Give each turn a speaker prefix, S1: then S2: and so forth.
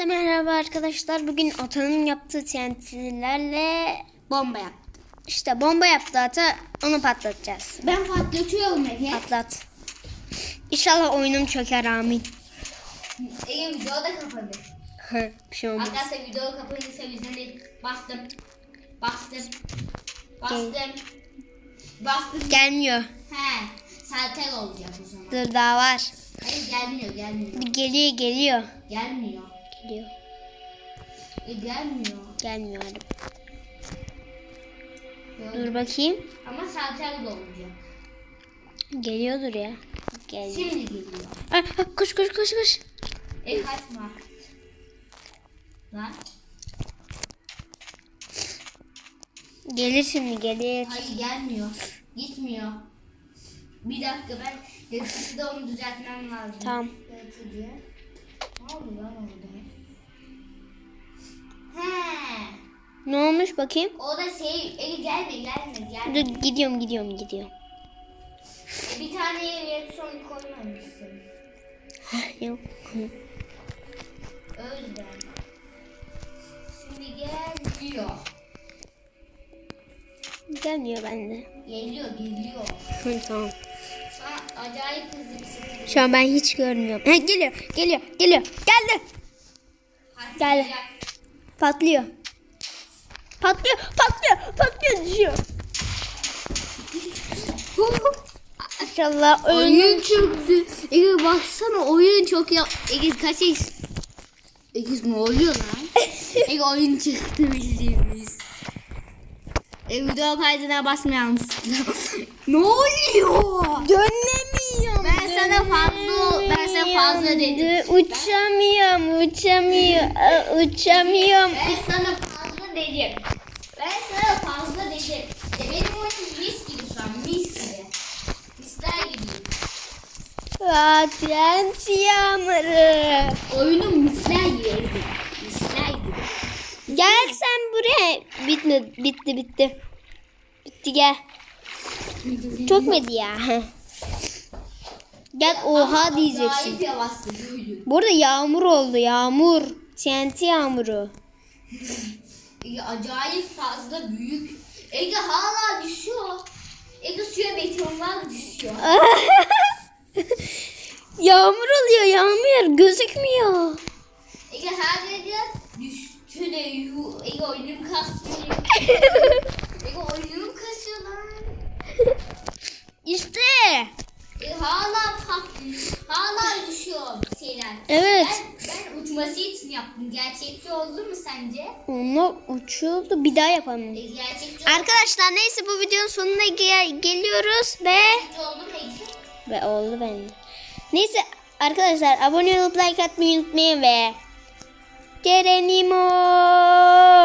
S1: Hepinize merhaba arkadaşlar. Bugün Ata'nın yaptığı TNT'lerle
S2: Bomba yap.
S1: işte bomba yaptı Ata. Onu patlatacağız.
S2: Ben patlatıyorum Ege.
S1: Patlat. İnşallah oyunum çöker amin.
S2: Ege video da kapadı.
S1: Hı, Bir şey olmaz.
S2: Arkadaşlar video kapanırsa de bastım. Bastım. Bastım. Bastım.
S1: Gelmiyor.
S2: He. Saltel olacak o zaman.
S1: Dur daha var.
S2: Hayır gelmiyor gelmiyor.
S1: Geliyor geliyor.
S2: Gelmiyor.
S1: Geliyor.
S2: E, gelmiyor.
S1: Gelmiyor hadi.
S2: Gördüm.
S1: Dur bakayım.
S2: Ama saltel de olacak.
S1: Geliyordur ya. Geliyor.
S2: Şimdi geliyor.
S1: Ay, koş koş koş koş.
S2: E kaçma. Lan.
S1: Gelir şimdi gelir.
S2: Hayır gelmiyor. Gitmiyor. Bir dakika ben yaratıcıda onu düzeltmem lazım.
S1: Tamam.
S2: Yaratıcı. Ne oldu lan orada? He.
S1: Ne olmuş bakayım?
S2: O da şey, Ege gelme gelme gelme.
S1: Dur gidiyorum gidiyorum gidiyorum.
S2: E, bir tane yaratıcı koymamışsın.
S1: Yok.
S2: Öyle. Şimdi geliyor.
S1: Gelmiyor bende.
S2: Geliyor geliyor.
S1: Tamam.
S2: An acayip hızlı bir şekilde.
S1: Şu an ben hiç görmüyorum. Ha, geliyor, geliyor, geliyor. Geldi. Geldi. Patlıyor. Patlıyor, patlıyor, patlıyor düşüyor. İnşallah
S2: Oyun çıktı. Ege baksana oyun çok yap. Ege kaç? Ege ne oluyor lan? Ege oyun çıktı bildiğimiz. E video kaydına basmayalım. ne oluyor?
S1: Dönemiyorum.
S2: Ben sana fazla ben sana fazla dedim.
S1: Uçamıyorum, uçamıyorum, aa, uçamıyorum.
S2: Ben sana fazla dedim. Ben sana fazla dedim. E benim oyunum mis gibi şu an mis gibi. Misler gibi.
S1: Vaten yağmuru.
S2: Oyunum misler gibi. Misler gibi.
S1: Gel sen Bitmedi, bitti, bitti. Bitti gel. Çok mu ya? Gel oha diyeceksin.
S2: Acayip yavaştı oyun.
S1: Bu arada yağmur oldu yağmur. TNT yağmuru.
S2: Acayip fazla büyük. Ege hala düşüyor. Ege suya betonlar düşüyor.
S1: yağmur oluyor yağmur gözükmüyor.
S2: Ege her yerde de yu. Ege oyunum kasıyor. Ege oyunum kasıyor lan.
S1: İşte.
S2: E, hala patlıyor. Hala düşüyor şeyler.
S1: Evet.
S2: Ben, ben uçması için yaptım. Gerçekçi oldu mu sence?
S1: Onlar uçuyordu. Bir daha yapalım.
S2: E, gerçekçi,
S1: Arkadaşlar neyse bu videonun sonuna gel- geliyoruz ve
S2: gerçekçi oldu Ege?
S1: ve oldu benim. Neyse arkadaşlar abone olup like atmayı unutmayın ve けれにも。